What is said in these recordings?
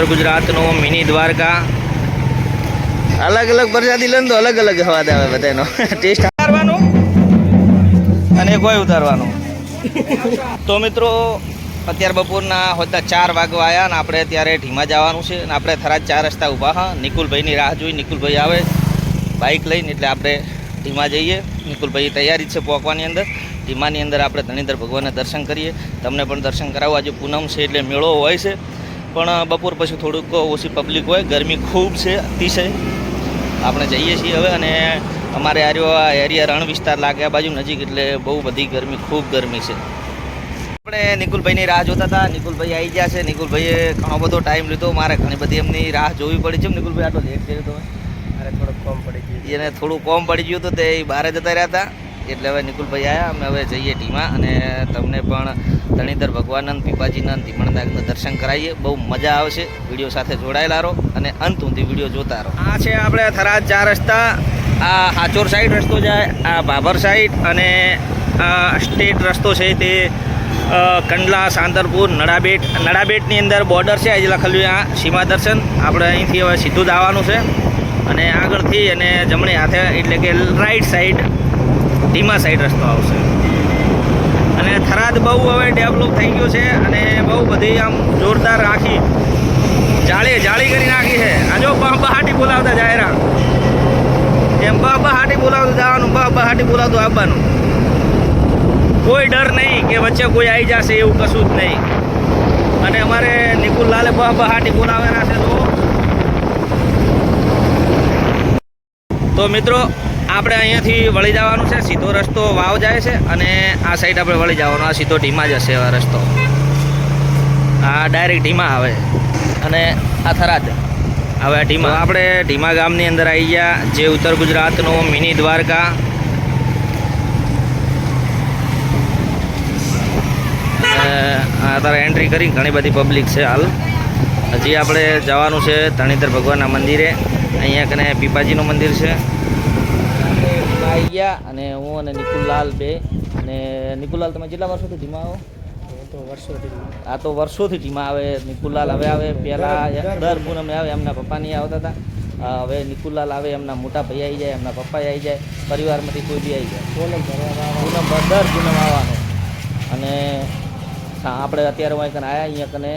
ઉત્તર ગુજરાતનો મિની દ્વારકા. અલગ અલગ પ્રજાતિ લે તો અલગ અલગ સ્વાદ આવે બધાનો ટેસ્ટ ઉતારવાનું અને કોઈ ઉતારવાનું. તો મિત્રો અત્યારે બપોરના હોતા ચાર વાગવા આવ્યા ને આપણે અત્યારે ઢીમા જવાનું છે અને આપણે થરા ચાર રસ્તા ઊભા હા. નિકુલભાઈની રાહ જોઈ નિકુલભાઈ આવે. બાઇક લઈને એટલે આપણે ઢીમા જઈએ. નિકુલભાઈ તૈયારી છે પહોંચવાની અંદર. ઢીમાની અંદર આપણે ધણીધર ભગવાનના દર્શન કરીએ. તમને પણ દર્શન કરાવવા આજે પૂનમ છે એટલે મેળો હોય છે. પણ બપોર પછી થોડુંક ઓછી પબ્લિક હોય. ગરમી ખૂબ છે અતિશય. આપણે જઈએ છીએ હવે અને અમારે આર્યો આ એરિયા રણ વિસ્તાર લાગે આ બાજુ નજીક એટલે બહુ બધી ગરમી ખૂબ ગરમી છે. આપણે નિકુલભાઈની રાહ જોતા હતા. નિકુલભાઈ આવી ગયા છે. નિકુલભાઈએ ઘણો બધો ટાઈમ લીધો. મારે ઘણી બધી એમની રાહ જોવી પડી છે. નિકુલભાઈ આટલો લેટ કર્યો તો. મારે થોડોક કોમ પડી ગયું એને થોડું કોમ પડી ગયું હતું તે બહાર જતા રહ્યા હતા. એટલે હવે નિકુલભાઈ આવ્યા અમે હવે જઈએ ટીમાં અને તમને પણ ધણીધર ભગવાનંદ પીપાજીના ધીમણદાગના દર્શન કરાવીએ બહુ મજા આવશે. વીડિયો સાથે જોડાયેલા રહો અને અંત સુધી વીડિયો જોતા રહો. આ છે આપણે થરાદ ચાર રસ્તા. આ હાચોર સાઈડ રસ્તો જાય આ ભાભર સાઈડ અને સ્ટેટ રસ્તો છે તે કંડલા સાંદરપુર નડાબેટ નડાબેટની અંદર બોર્ડર છે આજે લખેલું આ સીમા દર્શન. આપણે અહીંથી હવે સીધું જ આવવાનું છે. અને આગળથી અને જમણી હાથે એટલે કે રાઈટ સાઈડ ધીમા સાઈડ રસ્તો આવશે. થરાદ બહુ હવે ડેવલપ થઈ ગયો છે અને બહુ બધી આમ જોરદાર રાખી જાળી જાળી કરી નાખી છે. આ જો બહ બહાટી બોલાવતા જાહેરા એમ બહ બહાટી બોલાવતું જવાનું બહ બહાટી બોલાવતું આવવાનું. કોઈ ડર નહીં કે વચ્ચે કોઈ આવી જશે એવું કશું જ નહીં. અને અમારે નિકુલ લાલે બહ બહાટી બોલાવેલા છે તો મિત્રો આપણે અહીંયાથી વળી જવાનું છે, સીધો રસ્તો વાવ જાય છે અને આ સાઈડ આપણે વળી જવાનું, આ સીધો ઢીમા જશે આ રસ્તો. આ ડાયરેક્ટ ઢીમા આવે અને આ થરાદ. હવે આ ઢીમા. આપણે ઢીમા ગામની અંદર આવી ગયા, જે ઉત્તર ગુજરાતનો મિની દ્વારકા. અત્યારે એન્ટ્રી કરી, ઘણી બધી પબ્લિક છે હાલ. હજી આપણે જવાનું છે ધણીધર ભગવાનના મંદિરે. અહીંયા કને પીપાજીનું મંદિર છે. આવી ગયા અને હું અને નિકુલલાલ બે. અને નિકુલલાલ તમે કેટલા વર્ષોથી ધીમા આવો તો વર્ષોથી આ તો વર્ષોથી ધીમા આવે. નિકુલલાલ હવે આવે. પહેલાં દર પૂનમે આવે. એમના પપ્પાની આવતા હતા. હવે નિકુલલાલ આવે. એમના મોટા ભાઈ આવી જાય. એમના પપ્પા આવી જાય. પરિવારમાંથી કોઈ બી આવી જાય. પૂનમ દર પૂનમ આવવાનું. અને આપણે અત્યારે હું કને આવ્યા અહીંયા કને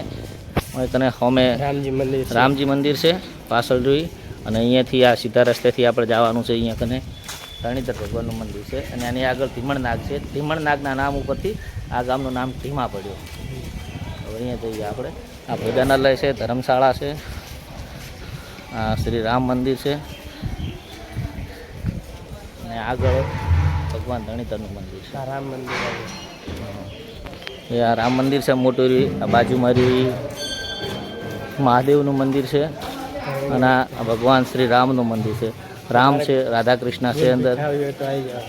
અહીં કને હોમે રામજી મંદિર રામજી મંદિર છે પાછળ જોઈ. અને અહીંયાથી આ સીધા રસ્તેથી આપણે જવાનું છે અહીંયા કને. ધણીધર ભગવાનનું મંદિર છે અને આની આગળ ધીમણનાગ છે. ધીમણનાગના નામ ઉપરથી આ ગામનું નામ ધીમા પડ્યું. હવે અહીંયા જઈએ આપણે. આ ભોજનાલય છે ધર્મશાળા છે આ શ્રી રામ મંદિર છે. અને આગળ ભગવાન ધણીધરનું મંદિર છે. આ રામ મંદિર એ આ રામ મંદિર છે મોટું આ બાજુમાં મહાદેવનું મંદિર છે. અને આ ભગવાન શ્રી રામનું મંદિર છે. રામ છે રાધા કૃષ્ણ છે અંદર.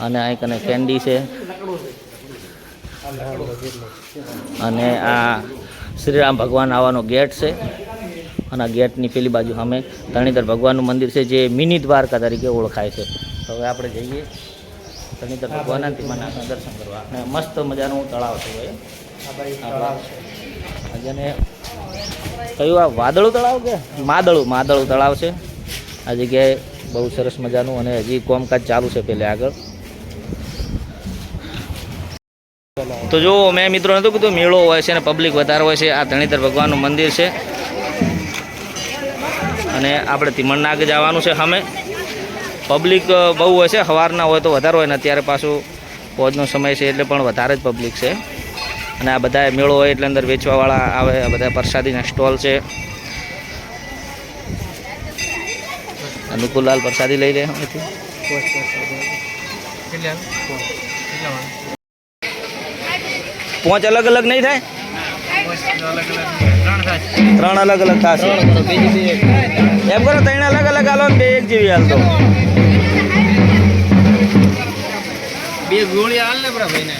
અને અહીં કને કેન્ડી છે. અને આ શ્રીરામ ભગવાન આવવાનો ગેટ છે. અને આ ગેટની પેલી બાજુ સામે ધણીધર ભગવાનનું મંદિર છે જે મિની દ્વારકા તરીકે ઓળખાય છે. તો હવે આપણે જઈએ. ધણીધર ભગવાનના તિમાના દર્શન કરવા. અને મસ્ત મજાનું તળાવ છે ભાઈ. જેને કયું આ વાદળું તળાવ કે? માદળું માદળું તળાવ છે. આ જગ્યાએ બહુ સરસ મજાનું અને હજી કોમકાજ ચાલુ છે પેલે આગળ. તો જો મેં મિત્રો નહોતું કીધું, મેળો હોય છે અને પબ્લિક વધારે હોય છે. આ ધણીધર ભગવાનનું મંદિર છે. અને આપણે તિમણનાગ જવાનું છે સામે. પબ્લિક બહુ હોય છે, સવારના હોય તો વધારે હોય ને, અત્યારે પાછું પોજનો સમય છે એટલે પણ વધારે જ પબ્લિક છે. અને આ બધા મેળો હોય એટલે અંદર વેચવાવાળા આવે, આ બધા પ્રસાદીના સ્ટોલ છે. અનુકૂલલાલ પ્રસાદી લઈ લે અહીંથી પોસ્ટ કેટલા કેટલા પાંચ અલગ અલગ નહીં થાય? અલગ અલગ ત્રણ થાય ત્રણ અલગ અલગ થશે. બીજી બી એક એમ કરો ત્રણ અલગ અલગ હાલો ને બે એક જેવી હાલતો બે ગોળી હાલ ને બરા ભાઈને.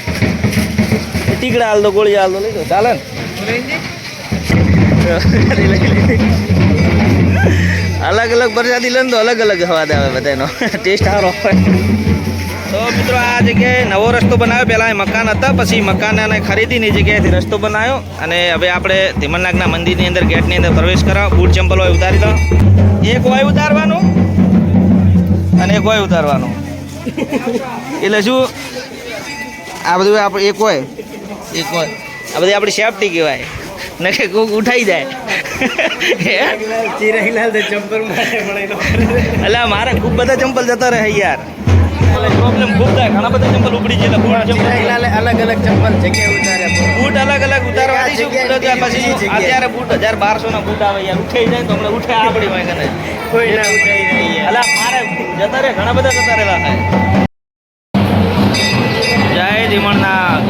ટીકડા હાલ દો ગોળી હાલ દો લઈ દો ચાલે ને? અલગ અલગ પ્રજાતિ લે તો અલગ અલગ સ્વાદ આવે બધાનો. ટેસ્ટ સારો હોય. તો મિત્રો આ જગ્યાએ નવો રસ્તો બનાવ્યો. પહેલાં એ મકાન હતા પછી મકાનને ખરીદીની જગ્યાએથી રસ્તો બનાવ્યો. અને હવે આપણે ધીમનનાગના મંદિરની અંદર ગેટની અંદર પ્રવેશ કરાવો. બૂટ ચંપલ હોય ઉતારી દો. એક હોય ઉતારવાનું અને એક હોય ઉતારવાનું. એટલે શું? આ બધું આપણે એક હોય? એક હોય. આ બધી આપણી સેફટી કહેવાય. ને કે કોક ઉઠાઈ જાય. ચિરાઈલાલ તો ચંપલ મારે એટલે મારે ખૂબ બધા ચંપલ જતા રહે યાર. પ્રોબ્લેમ ખૂબ થાય. ઘણા બધા ચંપલ ઉપડી જાય બૂટ ચંપલ અલગ અલગ ચંપલ જગ્યાએ ઉતારે બૂટ અલગ અલગ ઉતારવાથી શું બૂટ પછી અત્યારે બૂટ હજાર બારસો ના બૂટ આવે યાર. ઉઠાઈ જાય તો હમણાં ઉઠે આપણી હોય કને. કોઈ ના ઉઠાઈ નહીં અલા મારે જતા રહે ઘણા બધા જતા રહેલા થાય. જય ધીમણનાગ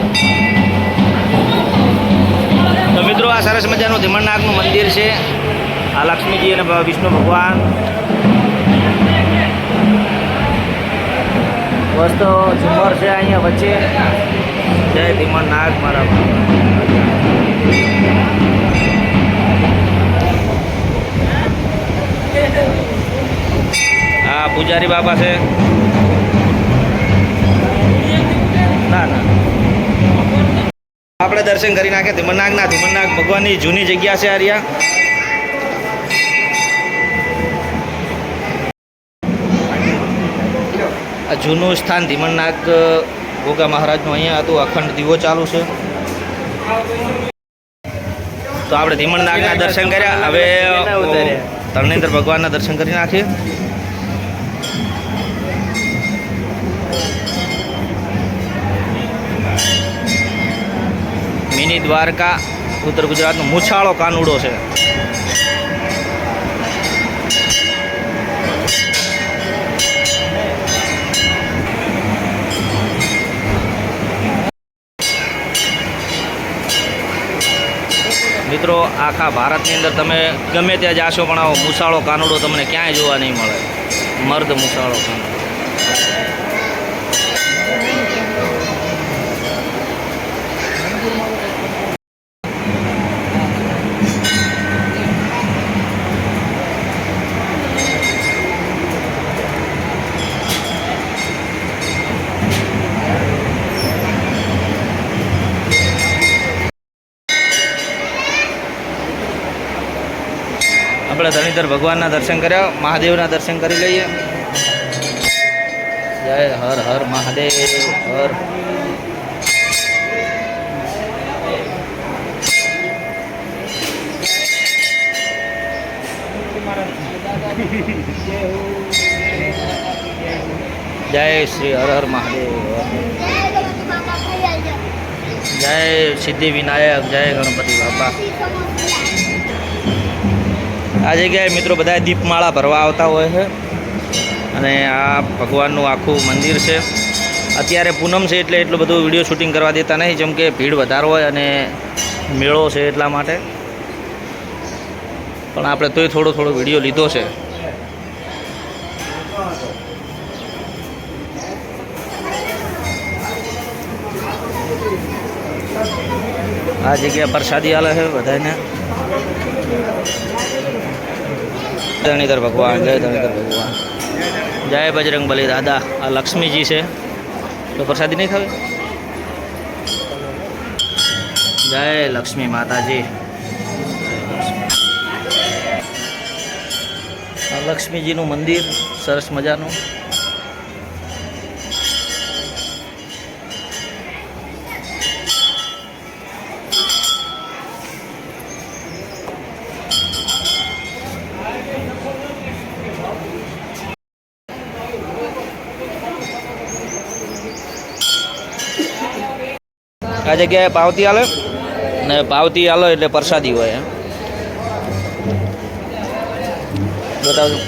આ સરસ મજાનું ધીમણનાગનું મંદિર છે. આ લક્ષ્મીજી અને વિષ્ણુ ભગવાન. વસ્તુ ઝુમર છે અહીંયા વચ્ચે. જય ધીમણનાગ મારા આ પૂજારી બાપા છે. આપણે દર્શન કરી નાખ્યા ધીમનાગના ધીમનાગ ભગવાનની જૂની જગ્યા છે આર્યા આ જૂનું સ્થાન ધીમણનાગ ગોગા મહારાજનું અહીંયા હતું અખંડ દીવો ચાલુ છે તો આપણે ધીમણનાગના દર્શન કર્યા હવે તરણેન્દ્ર ભગવાનના દર્શન કરી નાખીએ મિની દ્વારકા, ઉત્તર ગુજરાતનો મૂછાળો કાનુડો છે. મિત્રો, આખા ભારતની અંદર તમે ગમે ત્યાં જાશો પણ આવો મૂછાળો કાનુડો તમને ક્યાંય જોવા નહીં મળે. મર્દ મૂછાળો કાનુડો. આપણે ધણીધર ભગવાનના દર્શન કર્યા મહાદેવના દર્શન કરી લઈએ જય હર હર મહાદેવ હર જય શ્રી હર હર મહાદેવ જય સિદ્ધિ વિનાયક જય ગણપતિ બાપા આ જગ્યાએ મિત્રો બધા દીપમાળા ભરવા આવતા હોય છે. અને આ ભગવાનનું આખું મંદિર છે. અત્યારે પૂનમ છે એટલે એટલું બધું વીડિયો શૂટિંગ કરવા દેતા નહીં, જેમ કે ભીડ વધારે હોય અને મેળો છે એટલા માટે. પણ આપણે તોય થોડો થોડો વીડિયો લીધો છે. આ જગ્યા પ્રસાદી આલે છે બધાને ધરણીધર ભગવાન, જય ધરણીધર ભગવાન. જય બજરંગ બલી, દાદા, આ લક્ષ્મીજી છે. તો પ્રસાદી નહીં ખાવે? જય લક્ષ્મી માતાજી. લક્ષ્મીજીનું મંદિર, સરસ મજાનું. આ જગ્યાએ પાવતી આલે ને પાવતી આલો એટલે પ્રસાદી હોય બતાવજો.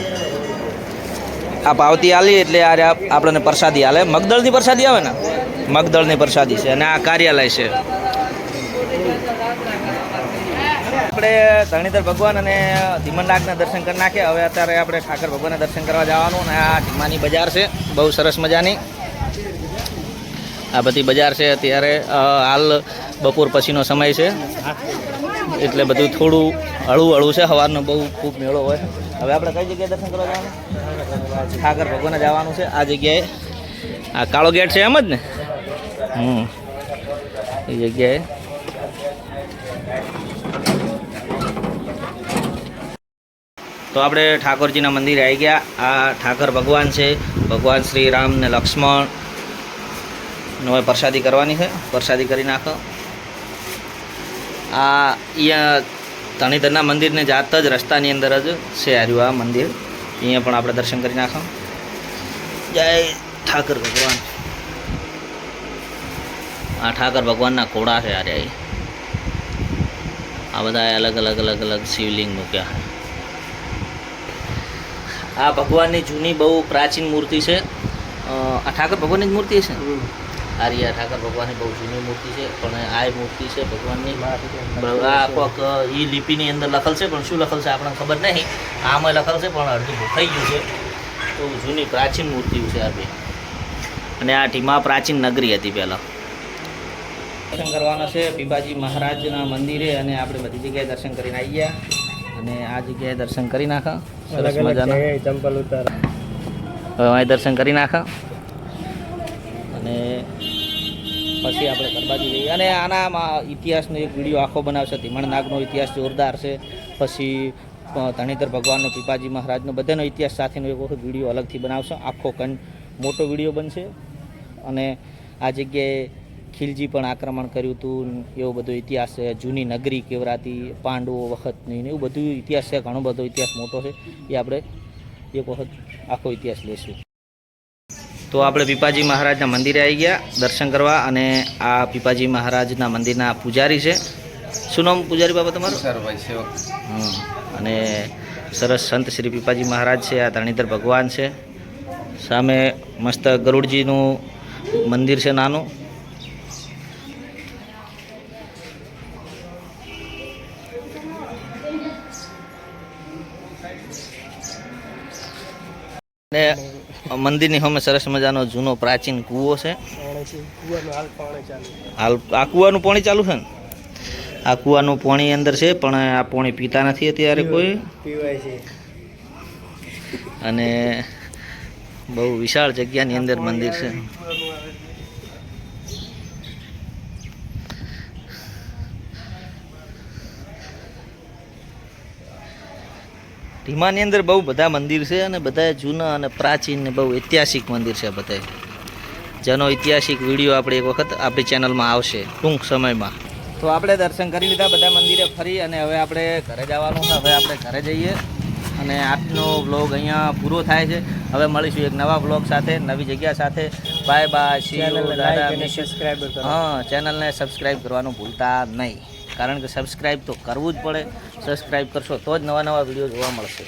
આ પાવતી આલી એટલે આ આપણને પ્રસાદી આલે. મગદળની પ્રસાદી આવે ને? મગદળની પ્રસાદી છે. અને આ કાર્યાલય છે. આપણે ધરણીધર ભગવાન અને ધીમનનાગના દર્શન કરી નાખ્યા. હવે અત્યારે આપણે ઠાકર ભગવાનના દર્શન કરવા જવાનું અને આ ધીમાની બજાર છે. બહુ સરસ મજાની. આ બધી બજાર છે અત્યારે હાલ બપોર પછીનો સમય છે. એટલે બધું થોડું હળવું હળવું છે સવારનો બહુ ખૂબ મેળો હોય. હવે આપણે કઈ જગ્યાએ દર્શન કરવા જવાનું? ઠાકર ભગવાને જવાનું છે, આ જગ્યાએ. આ કાળો ગેટ છે એમ જ ને? હમ. એ જગ્યાએ. તો આપણે ઠાકોરજીના મંદિરે આવી ગયા. આ ઠાકર ભગવાન છે. ભગવાન શ્રી રામ ને લક્ષ્મણ નો હવે પ્રસાદી કરવાની છે. પ્રસાદી કરી નાખો. આ અહીંયા ધણીધરના મંદિરને જાત જ રસ્તાની અંદર જ છે આર્યું આ મંદિર. અહીંયા પણ આપણે દર્શન કરી નાખો. જય ઠાકર ભગવાન. આ ઠાકર ભગવાનના ઘોડા છે આર્યા એ આ બધા અલગ અલગ અલગ અલગ શિવલિંગ મૂક્યા. છે આ ભગવાનની જૂની બહુ પ્રાચીન મૂર્તિ છે. આ ઠાકર ભગવાનની જ મૂર્તિ છે આ રહ્યા ઠાકર ભગવાનની બહુ જૂની મૂર્તિ છે પણ આ મૂર્તિ છે ભગવાનની. આ કોક એ લિપિની અંદર લખેલ છે પણ શું લખેલ છે આપણને ખબર નહીં. આમાં લખેલ છે પણ અડધું ભૂખાઈ ગયું છે. તો જૂની પ્રાચીન મૂર્તિઓ છે આ બે. અને આ ટીમા પ્રાચીન નગરી હતી પહેલાં. દર્શન કરવાના છે પીબાજી મહારાજના મંદિરે અને આપણે બધી જગ્યાએ દર્શન કરીને આવી ગયા. અને આ જગ્યાએ દર્શન કરી નાખા. સરસ મજાના. ચંપલ ઉતાર હવે દર્શન કરી નાખા. અને પછી આપણે ગરબાજી જઈએ. અને આનામાં ઇતિહાસનો એક વીડિયો આખો બનાવશે. ધીમણ નાગનો ઇતિહાસ જોરદાર છે. પછી ધણીધર ભગવાનનો, પીપાજી મહારાજનો બધાનો ઇતિહાસ સાથેનો એક વખત વીડિયો અલગથી બનાવશે. આખો કન મોટો વીડિયો બનશે. અને આ જગ્યાએ ખિલજી પણ આક્રમણ કર્યું હતું. એવો બધો ઇતિહાસ છે. જૂની નગરી કેવરાતી, પાંડવો વખતની એવું બધું ઇતિહાસ છે. ઘણો બધો ઇતિહાસ મોટો છે. એ આપણે એક વખત આખો ઇતિહાસ લઈશું તો આપણે પીપાજી મહારાજના મંદિરે આવી ગયા દર્શન કરવા અને આ પીપાજી મહારાજના મંદિરના પૂજારી છે. શું નામ પૂજારી બાબા તમારું? સરભાઈ સેવક. અને સરસ સંત શ્રી પીપાજી મહારાજ છે આ ધરણીધર ભગવાન છે. સામે મસ્ત ગરુડજીનું મંદિર છે નાનું. ને મંદિરની સામે સરસ મજાનો જૂનો પ્રાચીન કૂવો છે. હાલ આ કૂવાનું પાણી ચાલુ છે ને? આ કૂવાનું પાણી અંદર છે પણ આ પાણી પીતા નથી અત્યારે કોઈ. પીવાય છે. અને બહુ વિશાળ જગ્યાની અંદર મંદિર છે. ધીમાની અંદર બહુ બધા મંદિર છે અને બધા જૂના અને પ્રાચીન ને બહુ ઐતિહાસિક મંદિર છે બધા જેનો ઐતિહાસિક વીડિયો આપણે એક વખત આપણી ચેનલમાં આવશે ટૂંક સમયમાં. તો આપણે દર્શન કરી લીધા બધા મંદિરે ફરી અને હવે આપણે ઘરે જવાનું છે. હવે આપણે ઘરે જઈએ અને આજનો વ્લોગ અહીંયા પૂરો થાય છે. હવે મળીશું એક નવા વ્લોગ સાથે નવી જગ્યા સાથે. બાય બાય સી યુ દાદા હા ચેનલને સબસ્ક્રાઈબ કરવાનું ભૂલતા નહીં. કારણ કે સબસ્ક્રાઈબ તો કરવું જ પડે. સબસ્ક્રાઈબ કરશો તો જ નવા નવા વીડિયો જોવા મળશે.